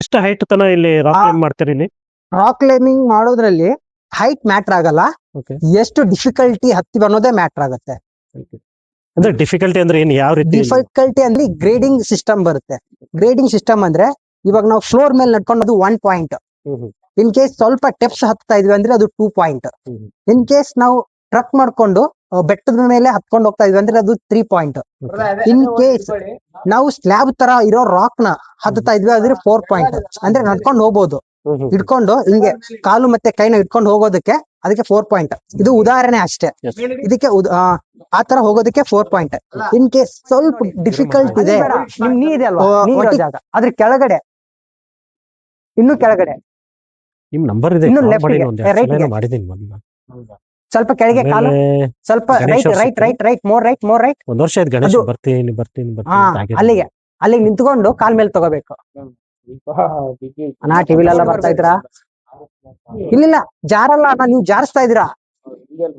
ಎಷ್ಟು ಹೈಟ್ ತನ ಇಲ್ಲಿ ರಾಕ್ ಕ್ಲೈಂಬ್ ಮಾಡ್ತೀರಿ ಇಲ್ಲಿ ರಾಕ್ ಕ್ಲೈಂಬಿಂಗ್ ಮಾಡೋದ್ರಲ್ಲಿ ಹೈಟ್ ಮ್ಯಾಟರ್ ಆಗಲ್ಲ. Okay. ಎಷ್ಟು ಡಿಫಿಕಲ್ಟಿ ಹತ್ತಿ ಅನ್ನೋದೇ ಮ್ಯಾಟರ್ ಆಗುತ್ತೆ. ಅಂದ್ರೆ ಡಿಫಿಕಲ್ಟಿ ಅಂದ್ರೆ ಏನ್ ಯಾವ ರೀತಿ? ಡಿಫಿಕಲ್ಟಿ ಅಂದ್ರೆ ಗ್ರೇಡಿಂಗ್ ಸಿಸ್ಟಮ್ ಬರುತ್ತೆ. ಗ್ರೇಡಿಂಗ್ ಸಿಸ್ಟಮ್ ಅಂದ್ರೆ ಇವಾಗ ನಾವು ಫ್ಲೋರ್ ಮೇಲೆ ನಡ್ಕೊಂಡು ಅದು one point hmm hmm. In case ಸ್ವಲ್ಪ ಟೆಪ್ಸ್ ಹತ್ತಾ ಇದ್ವಿ ಅಂದ್ರೆ ಅದು two point hmm. In case ನಾವು ಟ್ರಕ್ ಮಾಡ್ಕೊಂಡು ಬೆಟ್ಟದ ಮೇಲೆ ಹತ್ಕೊಂಡು ಹೋಗ್ತಾ ಇದ್ವಿ. ಅಂದ್ರೆ ಅದು ತ್ರೀ ಪಾಯಿಂಟ್ ಇನ್ ಕೇಸ್ ನಾವು ಸ್ಲ್ಯಾಬ್ ತರ ಇರೋ ರಾಕ್ನ ಹತ್ತಾ ಇದ್ವಿ ಅಂದ್ರೆ ಫೋರ್ ಪಾಯಿಂಟ್ ಅಂದ್ರೆ ನಡ್ಕೊಂಡು ಹೋಗ್ಬೋದು. ಹಿಡ್ಕೊಂಡು ಹಿಂಗೆ ಕಾಲು ಮತ್ತೆ ಕೈನ ಇಟ್ಕೊಂಡು ಹೋಗೋದಕ್ಕೆ ಅದಕ್ಕೆ ಫೋರ್ ಪಾಯಿಂಟ್ ಇದು ಉದಾಹರಣೆ ಅಷ್ಟೇ. ಇದಕ್ಕೆ ಉದ್- ಆ, ತರ ಹೋಗೋದಕ್ಕೆ ಫೋರ್ ಪಾಯಿಂಟ್ ಇನ್ ಕೇಸ್ ಸ್ವಲ್ಪ ಡಿಫಿಕಲ್ಟ್ ಇದೆ. ಅದ್ರ ಕೆಳಗಡೆ. ಇನ್ನು ಕೆಳಗಡೆ. ನಿಮ್ ನಂಬರ್ ಇದೆ. ಇನ್ನು ಲೆಫ್ಟ್ ಮಾಡಿದೀನಿ ಮೊದ್ಲು. ಸ್ವಲ್ಪ ಕೆಳಗೆ ಕಾಲು. ಸ್ವಲ್ಪ right right right right more right more right ಒಂದ್ ವರ್ಷ ಆಯ್ತು ಗಣೇಶ ಅದು- ಬರ್ತೀನಿ ಬರ್ತೀನಿ. ಅಲ್ಲಿಗೆ ಅಲ್ಲಿಗೆ ನಿಂತ್ಕೊಂಡು ಕಾಲ್ ಮೇಲೆ ತಗೋಬೇಕು. ಅಣ್ಣ ಟಿವಿಲೆಲ್ಲ ಬರ್ತಾ ಇದ್ರಾ ಇಲ್ಲಿಲ್ಲ ಜಾರಲ್ಲ ಅಣ್ಣ ನೀವು ಜಾರಿಸ್ತಾ ಇದ್ದೀರಾ?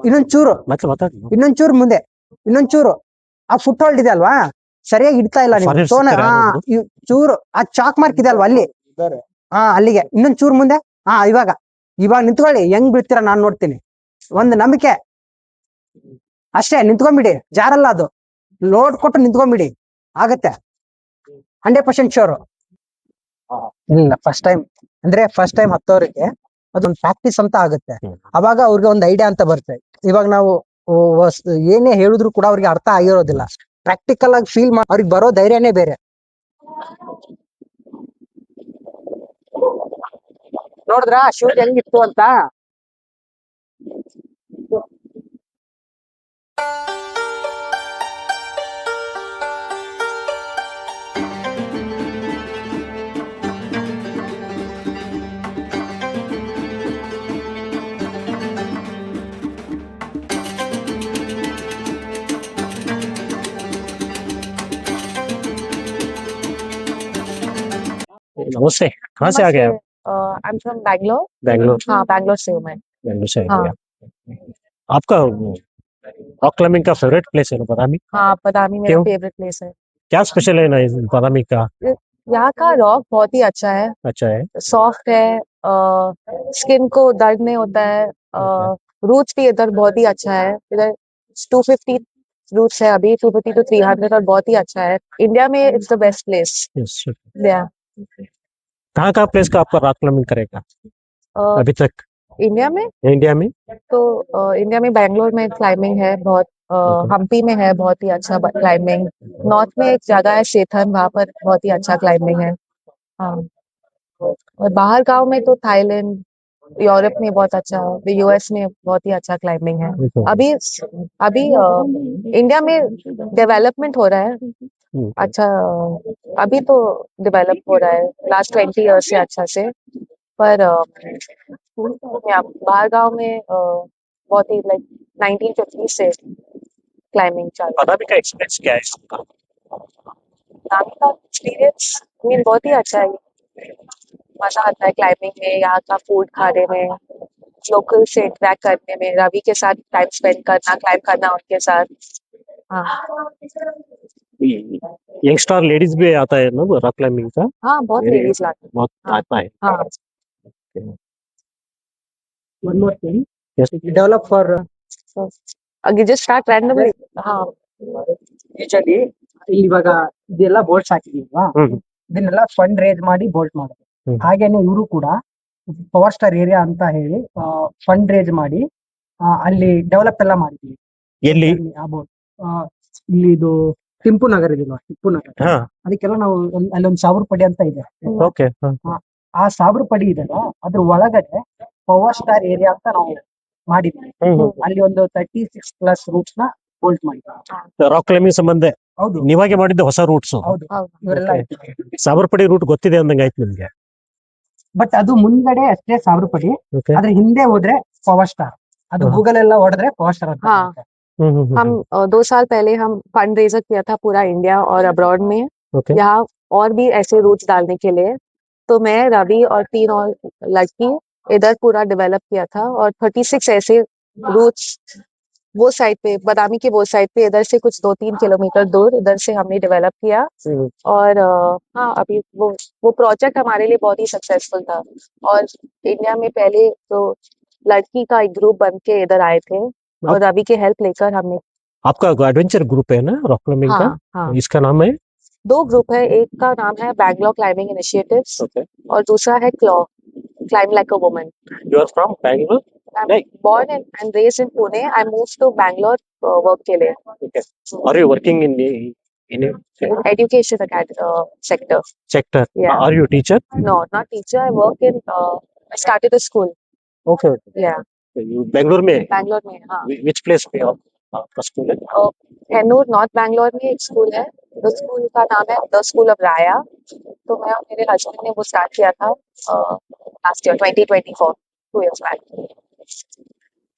ಇನ್ನೊಂದ್ ಚೂರು ಮತ್ತೆ ಮಾತಾಡಿ ಇನ್ನೊಂದ್ ಚೂರು ಮುಂದೆ ಇನ್ನೊಂಚೂರು. ಆ ಫುಟ್ ಹೋಲ್ಡ್ ಇದೆ ಅಲ್ವಾ? ಸರಿಯಾಗಿ ಇಡ್ತಾ ಇಲ್ಲ ನೀವು. ಸೋನ ಹಾ? ಇವ್ ಚೂರು ಆ ಚಾಕ್ ಮಾರ್ಕ್ ಇದೆ ಅಲ್ವಾ ಅಲ್ಲಿ? ಹಾ ಅಲ್ಲಿಗೆ ಇನ್ನೊಂದ್ ಚೂರು ಮುಂದೆ. ಹಾ ಇವಾಗ. ಇವಾಗ ನಿಂತ್ಕೊಳ್ಳಿ ಹೆಂಗ್ ಬಿಡ್ತೀರಾ ನಾನ್ ನೋಡ್ತೀನಿ. ಒಂದ್ ನಂಬಿಕೆ. ಅಷ್ಟೇ ನಿಂತ್ಕೊಂಡ್ಬಿಡಿ ಜಾರಲ್ಲ ಅದು. ಲೋಡ್ ಕೊಟ್ಟು ನಿಂತ್ಕೊಂಡ್ಬಿಡಿ ಆಗತ್ತೆ. ಹಂಡ್ರೆಡ್ ಪರ್ಸೆಂಟ್ ಶೋರ್ ಇಲ್ಲ ಫಸ್ಟ್ ಟೈಮ್ ಅಂದ್ರೆ ಫಸ್ಟ್ ಟೈಮ್ ಹತ್ತೋರಿಗೆ ಅದೊಂದು ಪ್ರಾಕ್ಟೀಸ್ ಅಂತ ಆಗುತ್ತೆ. ಅವಾಗ ಅವ್ರಿಗೆ ಒಂದು ಐಡಿಯಾ ಅಂತ ಬರುತ್ತೆ. ಇವಾಗ ನಾವು ಏನೇ ಹೇಳಿದ್ರು ಕೂಡ ಅವ್ರಿಗೆ ಅರ್ಥ ಆಗಿರೋದಿಲ್ಲ. ಪ್ರಾಕ್ಟಿಕಲ್ ಆಗಿ ಫೀಲ್ ಮಾಡಿ ಅವ್ರಿಗೆ ಬರೋ ಧೈರ್ಯನೇ ಬೇರೆ. ನೋಡಿದ್ರ? ಶೂಟ್ ಹೆಂಗಿತ್ತು ಅಂತ? नमस्ते। कहाँ से आ गए आप? I am from Bangalore Bangalore हाँ बैंगलोर से हूँ मैं। बैंगलोर से हाँ। आपका रॉक क्लाइंबिंग का फेवरेट प्लेस है ना बदामी हाँ बदामी मेरा क्यों? फेवरेट प्लेस है। क्या स्पेशल है ना इस बदामी का? यहाँ का रॉक बहुत ही अच्छा है। अच्छा है। सॉफ्ट है स्किन को दर्द नहीं होता है रूट्स भी इधर बहुत ही अच्छा है। इधर टू फिफ्टी रूट्स है अभी two fifty two three hundred और बहुत ही अच्छा है। इंडिया में इट्स द बेस्ट प्लेस कहाँ कहाँ प्लेस का आपका रॉक क्लाइंबिंग करेगा? अभी तक? इंडिया में। इंडिया में? तो अ, इंडिया में बैंगलोर में क्लाइंबिंग है बहुत Okay. हम्पी में है बहुत ही अच्छा क्लाइंबिंग। नॉर्थ में एक जगह है शेथन वहाँ पर बहुत ही अच्छा क्लाइंबिंग है। हाँ। और बाहर गाँव में तो थाईलैंड यूरोप में बहुत अच्छा है यूएस में बहुत ही अच्छा क्लाइंबिंग है। अभी अभी अ, इंडिया में डेवलपमेंट हो रहा है। हम्म। अच्छा अभी तो डेवलप हो रहा है लास्ट ट्वेंटी ईयर्स से अच्छा से पर अ, यहाँ बाहर गाँव में अ, बहुत ही लाइक 1950 से क्लाइंबिंग चल का एक्सपीरियंस क्या है इसका है का एक्सपीरियंस मीन बहुत ही अच्छा है। मज़ा आता है क्लाइंबिंग में यहाँ का फ़ूड खाने में लोकल से इंटरेक्ट करने में रवि के साथ टाइम स्पेंड करना क्लाइंब करना उनके साथ। हाँ। यंगस्टर लेडीज भी आता है ना रॉक क्लाइंबिंग का हाँ बहुत Very लेडीज लाते हैं बहुत हाँ। आता है हाँ one more thing Yes. Develop for अगे जस्ट स्टार्ट रैंडमली हाँ ಯೂಶಲಿ ಇವಾಗ ಇದೆಲ್ಲ ಬೋಲ್ಟ್ಸ್ ಹಾಕಿದೀವಲ್ವಾ ಹ್ಮ್. ಇದನ್ನೆಲ್ಲ ಫಂಡ್ ರೇಸ್ ಮಾಡಿ ಬೋಲ್ಟ್ ಮಾಡೋದು ಹ್ಮ್. ಹಾಗೇನೆ ಇವರು ಕೂಡ ಪವರ್ ಸ್ಟಾರ್ ಏರಿಯಾ ಅಂತ ಹೇಳಿ ಫಂಡ್ ರೇಸ್ ಮಾಡಿ ಆ, ಅಲ್ಲಿ ಡೆವಲಪ್ ಎಲ್ಲ ಮಾಡಿದ್ವಿ ಎಲ್ಲಿ ಅಲ್ಲಿ ಆ ಬೋಟ್ ಇಲ್ಲಿ ಇದು ಟಿಂಪು ನಗರ ಇದೆಯಲ್ವಾ ಟಿಪ್ಪು ನಗರ ಹಾ. ಅದಕ್ಕೆಲ್ಲ ನಾವು ಒಂದ್- ಅಲ್ಲೊಂದು ಸಾವಿರ ಪಡಿ ಅಂತ ಇದೆ. ಓಕೆ. ಆ ಸಾವಿರ ಪಡಿ ಇದೆಲ್ಲ ಅದ್ರ ಒಳಗಡೆ ಪವರ್ ಸ್ಟಾರ್ ಏರಿಯಾ ಅಂತ ನಾವು ಮಾಡಿದ್ವಿ ಅಲ್ಲಿ ಒಂದು ತರ್ಟಿ ಸಿಕ್ಸ್ ಪ್ಲಸ್ ರೂಟ್ಸ್ನ ಹೋಲ್ಡ್ ಮಾಡಿದ್ವಿ ರಾಕ್ ಕ್ಲೈಂಬಿಂಗ್ ಸಂಬಂಧ. ಹೌದು. ನೀವಾಗೆ ಮಾಡಿದ್ದು ಹೊಸ ರೂಟ್ಸ್ ಹೌದು. ಹೌದು. ಇವರೆಲ್ಲ Okay. ಸಾಬರ್ಪಡಿ ರೂಟ್ ಗೊತ್ತಿದೆ ಅಂದಂಗೆ ಆಯ್ತು ನಿಮ್ಗೆ? ಬಟ್ ಅದು ಮುಂದ್ಗಡೆ ಅಷ್ಟೇ ಸಾವಿರ ಪಡಿ. ಓಕೆ ಅದ್ರ ಹಿಂದೆ ಹೋದ್ರೆ ಪವರ್ ಸ್ಟಾರ್. ಅದು ಹಾ. ಗೂಗಲ್ ಎಲ್ಲ ಹೊಡೆದ್ರೆ ಪವರ್ ಸ್ಟಾರ್ ಅಂತ ಹಾ. ಬರುತ್ತೆ. हम अ, दो साल पहले हम फंड रेजर किया था पूरा इंडिया और अब्रॉड में। ओके। यहाँ और भी ऐसे रूट्स डालने के लिए। तो मैं रवि और तीन और लड़की इधर पूरा डेवलप किया था और थर्टी सिक्स ऐसे रूट्स वो साइड पे बादामी के वो साइड पे इधर से कुछ दो तीन किलोमीटर दूर इधर से हमने डेवलप किया। हम्म। और अ, हाँ अभी वो वो प्रोजेक्ट हमारे लिए बहुत ही सक्सेसफुल था। और इंडिया में पहले तो लड़की का एक ग्रुप बन के इधर आए थे। और रवि के हेल्प लेकर हमने आपका एडवेंचर ग्रुप है ना रॉक क्लाइंबिंग का? इसका नाम है? दो ग्रुप है एक का नाम है बैंगलोर क्लाइंबिंग इनिशिएटिव और दूसरा है claw climb like a woman you are from Bangalore born and and raised in Pune I move to Bangalore work के लिए। Are you working in in education sector sector are you teacher no not teacher I work in started a school okay या bangalore में Bangalore में. हाँ. Which place पे आप आपका school है Hennur, North Bangalore में एक स्कूल है. The school का नाम है The School of Raya. तो मैं और मेरे हस्बैंड ने वो स्टार्ट किया था last year 2024 two years back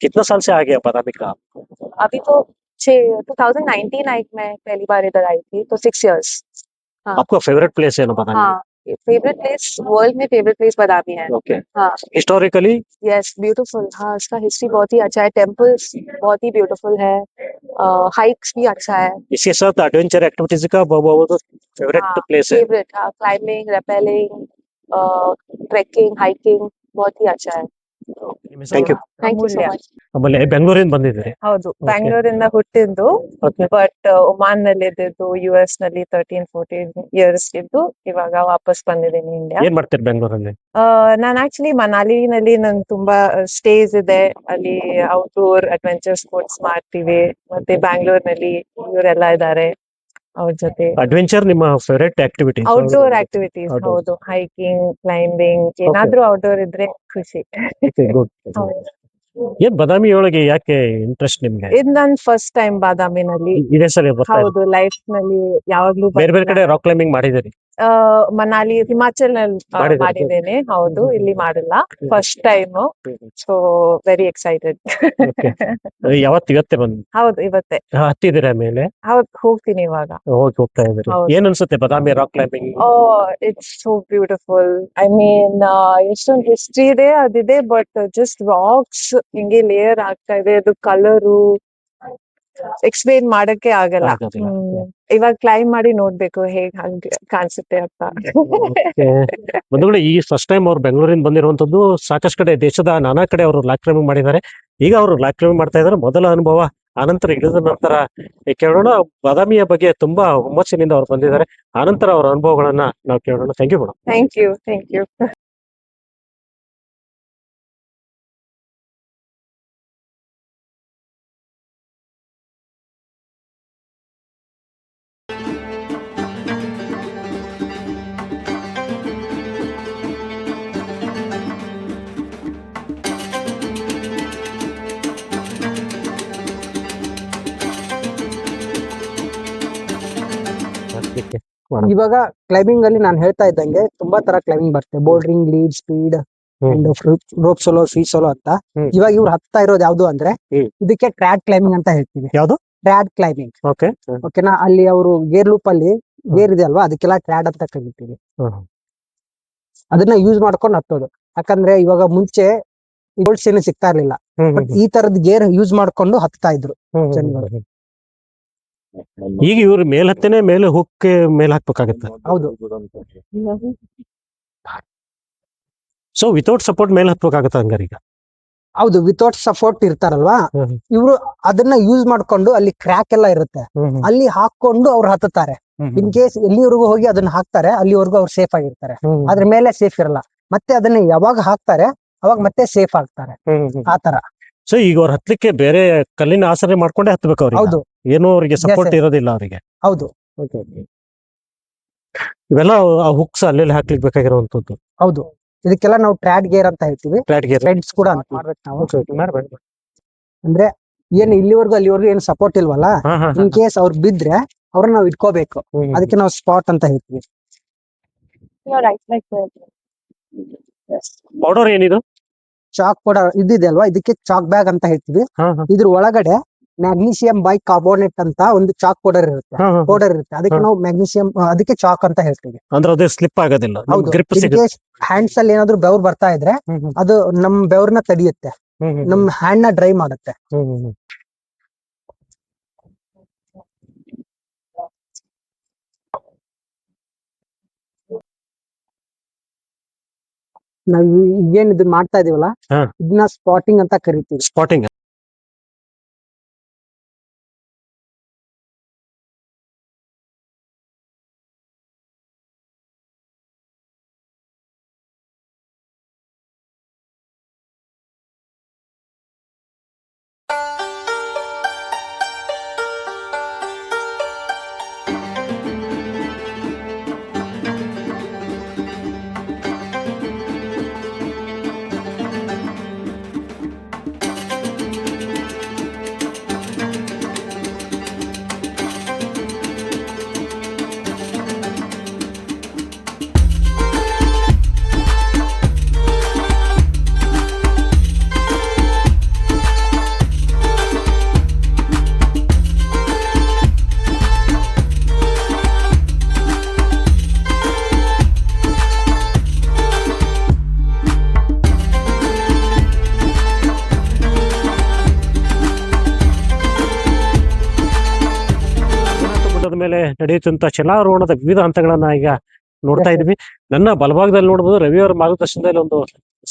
कितना साल से आ गया पता नहीं का अभी तो छः 2019 आई मैं पहली बार इधर आई थी तो सिक्स इयर्स हाँ। आपका फेवरेट प्लेस है ना पता हाँ फेवरेट प्लेस वर्ल्ड में फेवरेट प्लेस बादामी है। ओके हाँ। हिस्टोरिकली यस ब्यूटीफुल हाँ इसका हिस्ट्री बहुत ही अच्छा है। टेम्पल्स बहुत ही ब्यूटीफुल है। हाइक्स भी अच्छा है। इसके साथ एडवेंचर एक्टिविटीज़ का बहुत बहुत फेवरेट प्लेस है फेवरेट हाँ। क्लाइंबिंग रेपेलिंग ट्रेकिंग हाइकिंग बहुत ही अच्छा है। Thank you thank you so much ಆಮೇಲೆ ಬೆಂಗಳೂರಿಂದ ಬಂದಿದ್ದೀರಿ. ಹೌದು ಬ್ಯಾಂಗ್ಳೂರಿಂದ ಹುಟ್ಟಿದ್ದು ಬಟ್ ಒಮಾನ್ನಲ್ಲಿ ಇದ್ದಿದ್ದು ಯು ಎಸ್ನಲ್ಲಿ ತರ್ಟೀನ್ ಫೋರ್ಟೀನ್ ಇಯರ್ಸ್ ಇದ್ದು ಇವಾಗ ವಾಪಸ್ ಬಂದಿದ್ದೀನಿ ಇಂಡಿಯಾ ಏನ್ ಮಾಡ್ತೀರಿ ಬೆಂಗಳೂರಲ್ಲಿ? ನಾನು ಆಕ್ಚುಲಿ ಮನಾಲಿನಲ್ಲಿ ನನ್ ತುಂಬಾ ಸ್ಟೇಸ್ ಇದೆ. ಅಲ್ಲಿ ಔಟ್ಡೋರ್ ಅಡ್ವೆಂಚರ್ ಸ್ಪೋರ್ಟ್ಸ್ ಮಾಡ್ತೀವಿ. ಮತ್ತೆ ಬ್ಯಾಂಗ್ಳೂರ್ನಲ್ಲಿ ಇವರೆಲ್ಲ ಇದ್ದಾರೆ. ಅವ್ರ ಜೊತೆ. ಅಡ್ವೆಂಚರ್ ನಿಮ್ಮ favourite activity outdoor activities Outdoor. ಹೌದು. ಹೈಕಿಂಗ್ ಕ್ಲೈಂಬಿಂಗ್ ಏನಾದ್ರೂ ಔಟ್ಡೋರ್ ಇದ್ರೆ ಖುಷಿ. ಗುಡ್ ಹೌದು. ಏನ್ ಬದಾಮಿ ಒಳಗೆ ಯಾಕೆ ಇಂಟ್ರೆಸ್ಟ್ ನಿಮ್ಗೆ? ಇದು ನನ್ ಫಸ್ಟ್ ಟೈಮ್ ಬಾದಾಮಿನಲ್ಲಿ. ಇದೇ ಸಲ ಬರ್ತಾ ಇರೋದು. ಹೌದು ಲೈಫ್ನಲ್ಲಿ ಯಾವಾಗ್ಲೂ ಬೇರೆ ಬೇರೆ ಕಡೆ ರಾಕ್ ಕ್ಲೈಂಬಿಂಗ್ ಮಾಡಿದಿರಿ ಮನಾಲಿ ಹಿಮಾಚಲ್ನಲ್ಲಿ ಮಾಡಿದ್ದೀರಾ? ಮಾಡಿದ್ದೇನೆ. ಹೌದು ಇಲ್ಲಿ ಮಾಡಲ್ಲ. First time so very excited ಯಾವತ್ತು ಇವತ್ತೇ ಬಂದು? ಹೌದು ಇವತ್ತೆ. ಹತ್ತಿದ್ದೀರಾ ಮೇಲೆ? ಹೌದು ಹೋಗ್ತೀನಿ ಇವಾಗ. ಹೋಗಿ ಹೋಗ್ತಾ ಇದ್ದೀರಿ. ಹೌದು. ಏನ್ ಅನ್ಸುತ್ತೆ Badami rock climbing oh it's so beautiful I mean ಎಷ್ಟೊಂದು ಹಿಸ್ಟ್ರಿ ಇದೆ ಅದಿದೆ ಬಟ್ ಜಸ್ಟ್ ರಾಕ್ಸ್ ಹಿಂಗೆ ಲೇಯರ್ ಆಗ್ತಾ ಇದೆ ಅದು ಕಲರು ಎಕ್ಸ್ಪ್ಲೇನ್ ಮಾಡಕ್ಕೆ ಆಗಲ್ಲ. ಇವಾಗ ಕ್ಲೈಮ್ ಮಾಡಿ ನೋಡ್ಬೇಕು ಹೇಗ್ ಹಂಗ್ ಕಾಣಿಸುತ್ತೆ ಅಂತ. ಬಂಧುಗಳು ಈ ಫಸ್ಟ್ ಟೈಮ್ ಅವ್ರು ಬೆಂಗಳೂರಿಂದ ಬಂದಿರುವಂತದ್ದು ಸಾಕಷ್ಟು ಕಡೆ ದೇಶದ ನಾನಾ ಕಡೆ ಅವರು ಲಾಕ್ ಕ್ಲೈಂಬಿಂಗ್ ಮಾಡಿದ್ದಾರೆ. ಈಗ ಅವರು ಲಾಕ್ ಕ್ಲೈಂಬಿಂಗ್ ಮಾಡ್ತಾ ಇದ್ದಾರೆ. ಮೊದಲ ಅನುಭವ ಆನಂತರ ಇಳಿದ ನಂತರ ಈ ಕೇಳೋಣ. ಬಾದಾಮಿಯ ಬಗ್ಗೆ ತುಂಬಾ ಹುಮ್ಮಸ್ಸಿನಿಂದ ಅವ್ರು ಬಂದಿದ್ದಾರೆ. ಆನಂತರ ಅವರ ಅನುಭವಗಳನ್ನ ನಾವು ಕೇಳೋಣ. Thank you madam thank you thank you ಇವಾಗ ಕ್ಲೈಂಬಿಂಗ್ ಅಲ್ಲಿ ನಾನು ಹೇಳ್ತಾ ಇದ್ದಂಗೆ ತುಂಬಾ ತರ ಕ್ಲೈಂಬಿಂಗ್ ಬರುತ್ತೆ. Bouldering lead speed and rope solo free solo ಅಂತ. ಇವಾಗ ಇವ್ರು ಹತ್ತಾ ಇರೋದು ಯಾವ್ದು ಅಂದ್ರೆ ಇದಕ್ಕೆ ಟ್ರ್ಯಾಡ್ ಕ್ಲೈಂಬಿಂಗ್ ಅಂತ ಹೇಳ್ತೀವಿ. ಯಾವ್ದು? ಟ್ರ್ಯಾಡ್ ಕ್ಲೈಂಬಿಂಗ್ ಓಕೆ ಓಕೆನಾ ಅಲ್ಲಿ ಅವರು ಗೇರ್ ಲೂಪ್ ಅಲ್ಲಿ ಗೇರ್ ಇದೆ ಅಲ್ವಾ? ಅದಕ್ಕೆಲ್ಲ ಟ್ರ್ಯಾಡ್ ಅಂತ ಕರಿತೀವಿ. ಅದನ್ನ ಯೂಸ್ ಮಾಡ್ಕೊಂಡು ಹತ್ತೋದು. ಯಾಕಂದ್ರೆ ಇವಾಗ ಮುಂಚೆ ಗೋಲ್ಡ್ಸ್ ಏನು ಸಿಗ್ತಾ ಇರ್ಲಿಲ್ಲ. ಈ ತರದ್ ಗೇರ್ ಯೂಸ್ ಮಾಡ್ಕೊಂಡು ಹತ್ತಾ ಇದ್ರು ಜನಗಳು. ಈಗ ಇವ್ರ ಮೇಲ್ ಹತ್ತೇನೆ ಮೇಲೆ ಹುಕ್ಕೆ ಮೇಲೆ ಹಾಕ್ಬೇಕಾಗತ್ತೆ. ಹೌದು. ಸೊ ವಿತೌಟ್ ಸಪೋರ್ಟ್ ಮೇಲೆ ಹತ್ಬೇಕಾಗತ್ತೆ ಹಂಗಾರ ಈಗ. ಹೌದು ವಿತೌಟ್ ಸಪೋರ್ಟ್ ಇರ್ತಾರಲ್ವಾ. ಇವರು ಅದನ್ನ ಯೂಸ್ ಮಾಡ್ಕೊಂಡು ಅಲ್ಲಿ ಕ್ರ್ಯಾಕ್ ಎಲ್ಲ ಇರುತ್ತೆ. ಅಲ್ಲಿ ಹಾಕೊಂಡು ಅವ್ರು ಹತ್ತುತ್ತಾರೆ. ಇನ್ ಕೇಸ್ ಎಲ್ಲಿವರೆಗೂ ಹೋಗಿ ಅದನ್ನ ಹಾಕ್ತಾರೆ ಅಲ್ಲಿವರೆಗೂ ಅವ್ರು ಸೇಫ್ ಆಗಿರ್ತಾರೆ. ಅದ್ರ ಮೇಲೆ ಸೇಫ್ ಇರಲ್ಲ. ಮತ್ತೆ ಅದನ್ನ ಯಾವಾಗ ಹಾಕ್ತಾರೆ ಅವಾಗ ಮತ್ತೆ ಸೇಫ್ ಆಗ್ತಾರೆ. ಆ ತರ. ಸೊ ಈಗ ಅವ್ರು ಹತ್ತಲಿಕ್ಕೆ ಬೇರೆ ಕಲ್ಲಿನ ಆಸರೆ ಮಾಡ್ಕೊಂಡೇ ಹತ್ಬೇಕು ಅವ್ರು ಹೌದು. ಏನೋ ಅವರಿಗೆ ಸಪೋರ್ಟ್ ಇರೋದಿಲ್ಲ ಅವರಿಗೆ. ಹೌದು. ಇವೆಲ್ಲ ಆ ಹುಕ್ಸ್ ಅಲ್ಲೆಲ್ಲಿ ಹಾಕ್ಲಿಕ್ಕೆ ಬೇಕಾಗಿರುವಂತದ್ದು ಹೌದು. ಇದಕ್ಕೆಲ್ಲ ನಾವು ಟ್ರ್ಯಾಡ್ ಗೇರ್ ಅಂತ ಹೇಳ್ತೀವಿ. ಟ್ರ್ಯಾಡ್ ಗೇರ್ ಕೂಡ ಅಂತ ಮಾಡ್ಬೇಕು ನಾವು. ಅಂದ್ರೆ ಏನ್ ಇಲ್ಲಿವರೆಗೂ ಅಲ್ಲಿವರೆಗೂ ಏನ್ ಸಪೋರ್ಟ್ ಇಲ್ವಲ್ಲ? ಇನ್ ಕೇಸ್ ಅವ್ರು ಬಿದ್ರೆ ಅವ್ರನ್ನ ನಾವು ಇಟ್ಕೋಬೇಕು. ಅದಕ್ಕೆ ನಾವು ಸ್ಪಾಟ್ ಅಂತ ಹೇಳ್ತೀವಿ. ರೈಟ್ ಲೈಕ್ ಪೌಡರ್ ಏನಿದು? ಚಾಕ್ ಕೂಡ ಇದಿದೆ ಅಲ್ವಾ? ಇದಕ್ಕೆ ಚಾಕ್ ಬ್ಯಾಗ್ ಅಂತ ಹೇಳ್ತೀವಿ. ಇದ್ರ ಒಳಗಡೆ ಮ್ಯಾಗ್ನೀಷಿಯಂ ಬೈ ಕಾರ್ಬೋನೇಟ್ ಅಂತ ಒಂದು ಚಾಕ್ ಪೌಡರ್ ಇರುತ್ತೆ. ಪೌಡರ್ ಇರುತ್ತೆ. ಅದಕ್ಕೆ ನಾವು ಮ್ಯಾಗ್ನೀಷಿಯಂ ಅದಕ್ಕೆ ಚಾಕ್ ಅಂತ ಹೇಳ್ತೀವಿ. ಅಂದ್ರೆ ಅದು ಸ್ಲಿಪ್ ಆಗೋದಿಲ್ಲ. ಹ್ಯಾಂಡ್ಸ್ ಅಲ್ಲಿ ಏನಾದ್ರು ಬೆವರ್ ಬರ್ತಾ ಇದ್ರೆ ಅದು ನಮ್ ಬೆವರ್ನ ತಡೆಯುತ್ತೆ. ನಮ್ ಹ್ಯಾಂಡ್ನ ಡ್ರೈ ಮಾಡುತ್ತೆ. ನಾವು ಏನ್ ಇದನ್ನ ಮಾಡ್ತಾ ಇದೀವಲ್ಲ? ಇದನ್ನ ಸ್ಪಾಟಿಂಗ್ ಅಂತ ಕರಿತೀವಿ. ಸ್ಪಾಟಿಂಗ್ ಮೇಲೆ ನಡೆಯುತ್ತಂತ ಶಿಲಾರೋಹಣದ ವಿವಿಧ ಹಂತಗಳನ್ನ ಈಗ ನೋಡ್ತಾ ಇದ್ವಿ. ನನ್ನ ಬಲಭಾಗದಲ್ಲಿ ನೋಡಬಹುದು ರವಿ ಅವರ ಮಾರ್ಗದರ್ಶನದಲ್ಲಿ ಒಂದು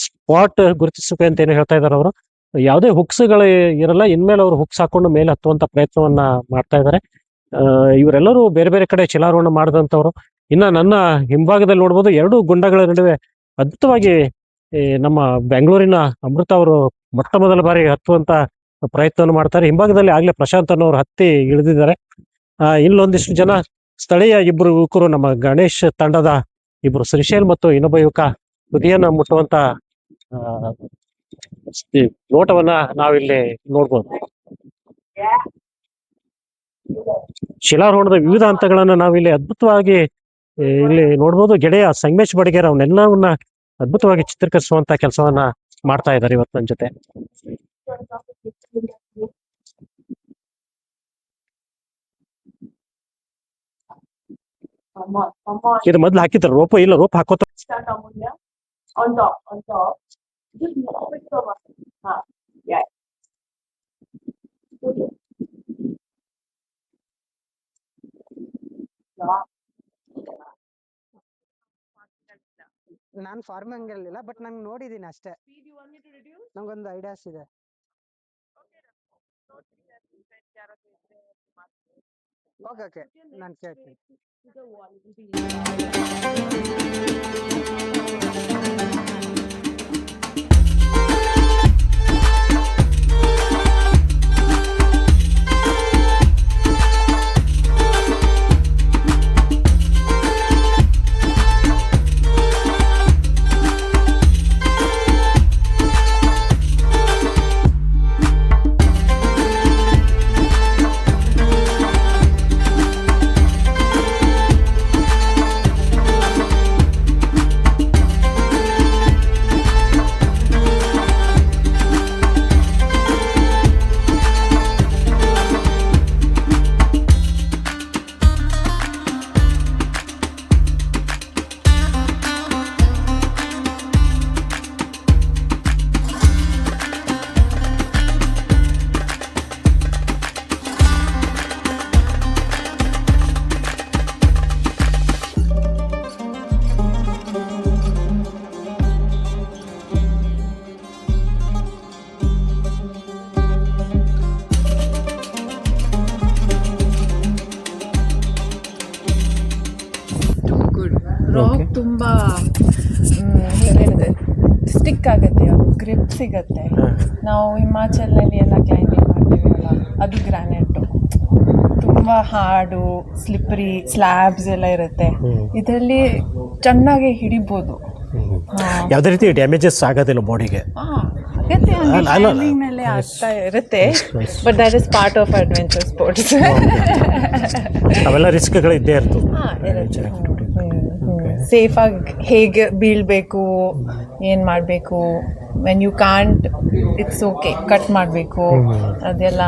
ಸ್ಪಾಟ್ ಗುರುತಿಸುವಿಕೆ ಅಂತ ಏನು ಹೇಳ್ತಾ ಇದಾರೆ ಅವರು. ಯಾವುದೇ ಹುಕ್ಸ್ಗಳು ಇರಲ್ಲ, ಇನ್ಮೇಲೆ ಅವರು ಹುಕ್ಸ್ ಹಾಕೊಂಡು ಮೇಲೆ ಹತ್ತುವಂತ ಪ್ರಯತ್ನವನ್ನ ಮಾಡ್ತಾ ಇದ್ದಾರೆ. ಇವರೆಲ್ಲರೂ ಬೇರೆ ಬೇರೆ ಕಡೆ ಶಿಲಾರೋಹಣ ಮಾಡಿದಂತವ್ರು. ಇನ್ನ ನನ್ನ ಹಿಂಭಾಗದಲ್ಲಿ ನೋಡಬಹುದು ಎರಡು ಗುಂಡಗಳ ನಡುವೆ ಅದ್ಭುತವಾಗಿ ನಮ್ಮ ಬೆಂಗಳೂರಿನ ಅಮೃತ ಅವರು ಮೊಟ್ಟ ಮೊದಲ ಬಾರಿ ಹತ್ತುವಂತ ಪ್ರಯತ್ನವನ್ನು ಮಾಡ್ತಾರೆ. ಹಿಂಭಾಗದಲ್ಲಿ ಆಗ್ಲೇ ಪ್ರಶಾಂತ್ ಅನ್ನೋರು ಹತ್ತಿ ಇಳಿದಿದ್ದಾರೆ. ಇಲ್ಲೊಂದಿಷ್ಟು ಜನ ಸ್ಥಳೀಯ ಇಬ್ಬರು ಯುವಕರು ನಮ್ಮ ಗಣೇಶ್ ತಂಡದ ಇಬ್ರು ಶ್ರೀಶೈಲ್ ಮತ್ತು ಇನ್ನೊಬ್ಬ ಯುವಕ ಹೃದಯನ ಮುಟ್ಟುವಂತ ನೋಟವನ್ನ ನಾವಿಲ್ಲಿ ನೋಡ್ಬೋದು. ಶಿಲಾರೋಹಣದ ವಿವಿಧ ಹಂತಗಳನ್ನ ನಾವಿಲ್ಲಿ ಅದ್ಭುತವಾಗಿ ಇಲ್ಲಿ ನೋಡ್ಬೋದು. ಗೆಳೆಯ ಸಂಗಮೇಶ್ ಬಡಿಗೇರ್ ಅವನ್ನೆಲ್ಲವನ್ನ ಅದ್ಭುತವಾಗಿ ಚಿತ್ರೀಕರಿಸುವಂತ ಕೆಲಸವನ್ನ ಮಾಡ್ತಾ ಇದ್ದಾರೆ ಇವತ್ತು ಜೊತೆ Come on, come on. ಇದ್ ಮೊದ್ಲು ಹಾಕಿದ್ರ ರೋಪ ಇಲ್ಲ ರೋಪ್ ಹಾಕೋತ ನಾನ್ ಫಾರ್ಮ್ ಹಂಗಿರ್ಲಿಲ್ಲ ಬಟ್ ನಂಗೆ ನೋಡಿದೀನಿ ಅಷ್ಟೇ. ನಂಗೊಂದು ಐಡಿಯಾಸ್ ಇದೆ. ಓಕೆ ಓಕೆ ನಾನ್ ಕೇಳ್ತೀನಿ To the ಸಿಗತ್ತೆ. ನಾವು ಹಿಮಾಚಲಲ್ಲಿ ಎಲ್ಲ ಕ್ಲೈಂಬಿಂಗ್ ಮಾಡ್ತೀವಲ್ಲ ಅದು ಗ್ರಾನೈಟು ತುಂಬ ಹಾಡು ಸ್ಲಿಪ್ರಿ ಸ್ಲ್ಯಾಬ್ಸ್ ಎಲ್ಲ ಇರುತ್ತೆ. ಇದರಲ್ಲಿ ಚೆನ್ನಾಗಿ ಹಿಡಿಬೋದು. ಯಾವುದೇ ರೀತಿ ಡ್ಯಾಮೇಜಸ್ ಆಗೋದಿಲ್ಲ ಬಾಡಿಗೆ ಆಗತ್ತೆ ಆಗ್ತಾ ಇರುತ್ತೆ. But that is part of adventure sports ಅವೆಲ್ಲ ರಿಸ್ಕ್ಗಳು ಇದ್ದೇ ಇರ್ತದೆ. ಸೇಫಾಗಿ ಹೇಗೆ ಬೀಳ್ಬೇಕು ಏನು ಮಾಡಬೇಕು when you can't it's okay cut ಮಾಡಬೇಕು ಅದೆಲ್ಲ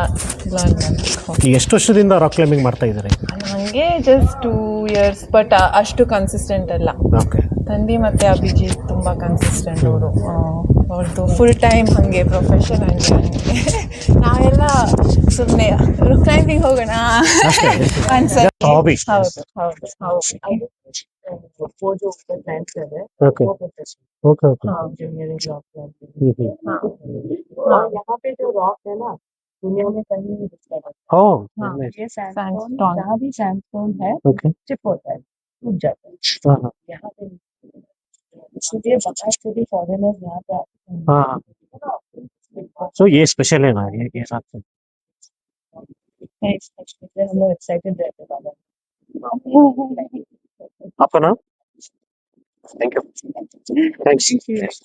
ಲರ್ನ್ ಮಾಡಬೇಕು. ಈಗ ಎಷ್ಟು ವರ್ಷದಿಂದ ರಾಕ್ ಕ್ಲೈಂಬಿಂಗ್ ಮಾಡ್ತಾ ಇದ್ದಾರೆ? ನನಗೆ ಜಸ್ಟ್ ಟೂ ಇಯರ್ಸ್ ಬಟ್ ಅಷ್ಟು ಕನ್ಸಿಸ್ಟೆಂಟ್ ಅಲ್ಲ. ಓಕೆ ತಂದಿ ಮತ್ತು ಅಭಿಜಿತ್ ತುಂಬ ಕನ್ಸಿಸ್ಟೆಂಟ್ ಅವರು. ಅವ್ರದ್ದು ಫುಲ್ ಟೈಮ್ ಹಾಗೆ ಪ್ರೊಫೆಷನ್ ಹಂಗೆ ಹಂಗೆ. ನಾವೆಲ್ಲ ಸುಮ್ಮನೆ ಕ್ಲೈಂಬಿಂಗ್ ಹೋಗೋಣ. ಹಾಬಿ ಹೌದು ಹೌದು ಹೌದು. वो जो ऊपर प्लांट्स कर रहे हैं ओके वो ओके ओके हाँ इंजीनियरिंग जॉब प्लान हम्म, हम्म। हाँ और यहाँ पे जो रॉक है ना दुनिया में कहीं नहीं दिखता है। ओह हाँ ये सैंडस्टोन जहाँ भी सैंडस्टोन है ओके चिप होता है टूट जाता है। हाँ हाँ यहाँ पे इसलिए बाहर से भी फॉरेनर्स यहाँ पे आते हैं। हाँ सो ये स्पेशल है ना ये हैं, इसलिए हम लोग एक्साइटेड रहते हैं। आपका नाम? Thank you. Thanks. Thank you.